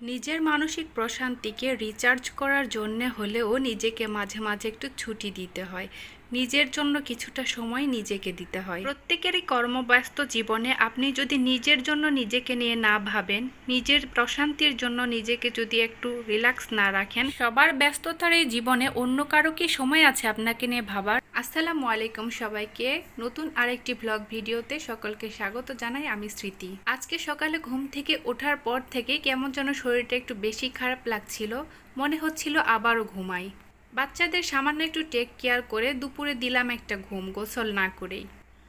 নিজের মানসিক প্রশান্তিকে রিচার্জ করার জন্যে হলেও নিজেকে মাঝে মাঝে একটু ছুটি দিতে হয়। নিজের জন্য কিছুটা সময় নিজেকে দিতে হয়। প্রত্যেকেরই কর্মব্যস্ত জীবনে আপনি যদি নিজের জন্য নিজেকে নিয়ে না ভাবেন, নিজের প্রশান্তির জন্য নিজেকে যদি একটু রিল্যাক্স না রাখেন, সবার ব্যস্ততার এই জীবনে অন্য কারও কি সময় আছে আপনাকে নিয়ে ভাবার? আসসালামু আলাইকুম সবাইকে। নতুন আরেকটি ব্লগ ভিডিওতে সকলকে স্বাগত জানাই, আমি স্মৃতি। আজকে সকালে ঘুম থেকে ওঠার পর থেকে কেমন যেন শরীরটা একটু বেশি খারাপ লাগছিল, মনে হচ্ছিল আবারও ঘুমাই। বাচ্চাদের সামান্য একটু টেক কেয়ার করে দুপুরে দিলাম একটা ঘুম, গোসল না করেই।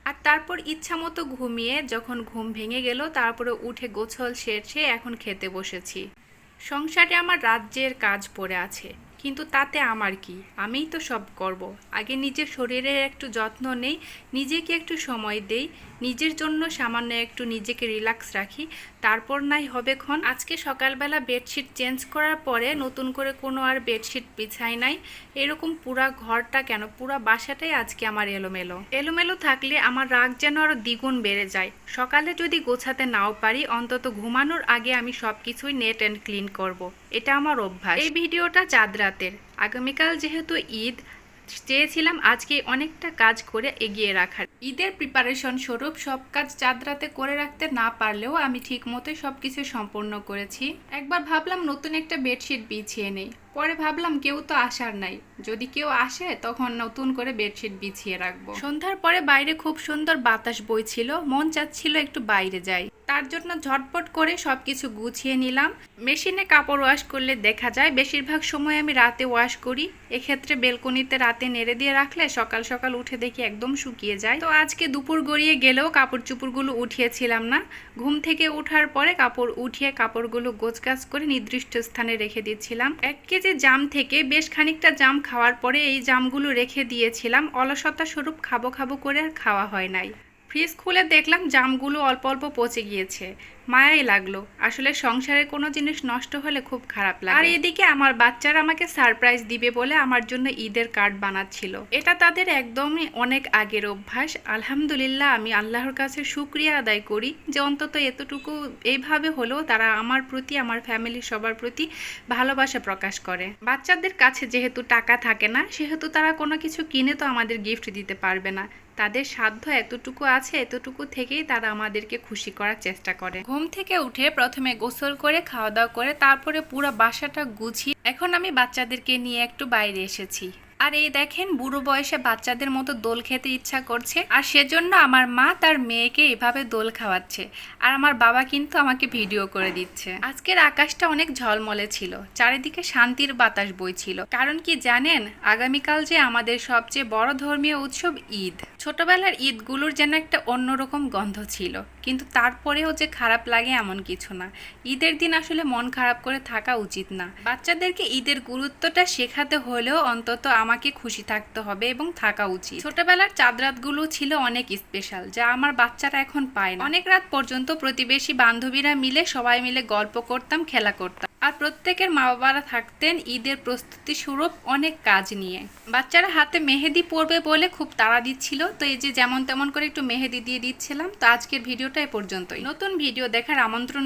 আর তারপর ইচ্ছা মতো ঘুমিয়ে যখন ঘুম ভেঙে গেল, তারপরে উঠে গোছল সেরছে, এখন খেতে বসেছি। সংসারে আমার রাজ্যের কাজ পড়ে আছে। কিন্তু তাতে আমার কি? আমিই তো সব করব। আগে নিজের শরীরের একটু যত্ন নেই, নিজেকে একটু সময় দেই, নিজের জন্য সামান্য একটু নিজেকে রিল্যাক্স রাখি। তারপর নাই হবে ক্ষণ। আজকে সকালবেলা বেডশিট চেঞ্জ করার পরে নতুন করে কোনো আর বেডশিট বিছাই নাই। এরকম পুরা ঘরটা কেন? পুরা বাসাটাই আজকে আমার এলোমেলো। এলোমেলো থাকলে আমার রাগ যেন আরও দ্বিগুণ বেড়ে যায়। সকালে যদি গোছাতে নাও পারি, অন্তত ঘুমানোর আগে আমি সব কিছুই নেট অ্যান্ড ক্লিন করব। এটা আমার অভ্যাস। এই ভিডিওটা চাঁদ রাতের আগামীকাল যেহেতু ঈদ, চেয়েছিলাম আজকে অনেকটা কাজ করে এগিয়ে রাখার। ঈদের প্রিপারেশন স্বরূপ সব কাজ চাঁদ রাতে করে রাখতে না পারলেও আমি ঠিক মতো সব কিছু সম্পূর্ণ করেছি। একবার ভাবলাম নতুন একটা বেডশিট বিছিয়ে নেই। পরে ভাবলাম কেউ তো আসার নাই। যদি কেউ আসে, তখন নতুন করে বেডশিট বিছিয়ে রাখব। সন্ধ্যার পরে বাইরে খুব সুন্দর বাতাস বইছিল, মন চাচ্ছিল একটু বাইরে যাই। তার জন্য ঝটপট করে সবকিছু গুছিয়ে নিলাম। মেশিনে কাপড় ওয়াশ করলে দেখা যায়, বেশিরভাগ সময় আমি রাতে ওয়াশ করি। এক্ষেত্রে বেলকনিতে রাতে নেড়ে দিয়ে রাখলে সকাল সকাল উঠে দেখি একদম শুকিয়ে যায়। তো আজকে দুপুর গড়িয়ে গেলেও কাপড় চুপুরগুলো উঠিয়েছিলাম না। ঘুম থেকে ওঠার পরে কাপড় উঠিয়ে কাপড়গুলো গোছগাছ করে নির্দিষ্ট স্থানে রেখে দিচ্ছিলাম এক কেজি জাম থেকে বেশ খানিকটা জাম খাওয়ার পরে এই জামগুলো রেখে দিয়েছিলাম। অলসতা স্বরূপ খাব খাব করে আর খাওয়া হয় নাই। ফ্রিজ খুলে দেখলাম জামগুলো অল্প অল্প পচে গিয়েছে। মায়াই লাগল। আসলে সংসারে কোনো জিনিস নষ্ট হলে খুব খারাপ লাগে। আর এদিকে আমার বাচ্চারা আমাকে সারপ্রাইজ দিবে বলে আমার জন্য ঈদের কার্ড বানাচ্ছিল। এটা তাদের একদমই অনেক আগের অভ্যাস। আলহামদুলিল্লাহ আমি আল্লাহর কাছে শুক্রিয়া আদায় করি যে অন্তত এতটুকু এইভাবে হলেও তারা আমার প্রতি আমার ফ্যামিলির সবার প্রতি ভালোবাসা প্রকাশ করে। বাচ্চাদের কাছে যেহেতু টাকা থাকে না সেহেতু তারা কোনো কিছু কিনে তো আমাদের গিফট দিতে পারবে না। তাদের সাধ্য এতটুকু আছে এতটুকু থেকেই তারা আমাদেরকে খুশি করার চেষ্টা করে। ঘুম থেকে উঠে প্রথমে গোসল করে খাওয়া দাওয়া করে তারপরে পুরো বাসাটা গুছিয়ে এখন আমি বাচ্চাদেরকে নিয়ে একটু বাইরে এসেছি। আর এই দেখেন, বুড়ো বয়সে বাচ্চাদের মতো দোল খেতে ইচ্ছা করছে আর সেজন্য আমার মা তার মেয়েকে এভাবে দোল খাওয়াচ্ছে আর আমার বাবা কিন্তু আমাকে ভিডিও করে দিচ্ছে। আজকের আকাশটা অনেক ঝলমলে ছিল, চারিদিকে শান্তির বাতাস বইছিল। কারণ কি জানেন, আগামীকাল যে আমাদের সবচেয়ে বড় ধর্মীয় উৎসব ঈদ। ছোটবেলার ঈদগুলোর যেন একটা অন্যরকম গন্ধ ছিল। কিন্তু তারপরেও যে খারাপ লাগে এমন কিছু না। ঈদের দিন আসলে মন খারাপ করে থাকা উচিত না। বাচ্চাদেরকে ঈদের গুরুত্বটা শেখাতে হলেও অন্তত আমাকে খুশি থাকতে হবে এবং থাকা উচিত। ছোটবেলার চাঁদরাতগুলো ছিল অনেক স্পেশাল যা আমার বাচ্চারা এখন পায় না। অনেক রাত পর্যন্ত প্রতিবেশী বান্ধবীরা মিলে সবাই মিলে গল্প করতাম, খেলা করতাম। আর প্রত্যেকের মা বাবারা থাকতেন ঈদের প্রস্তুতি স্বরূপ অনেক কাজ নিয়ে। বাচ্চারা হাতে মেহেদি পরবে বলে খুব তাড়া দিচ্ছিল, তো এই যে যেমন তেমন করে একটু মেহেদি দিয়ে দিচ্ছিলাম, তো আজকের ভিডিওটা এ পর্যন্তই। নতুন ভিডিও দেখার আমন্ত্রণ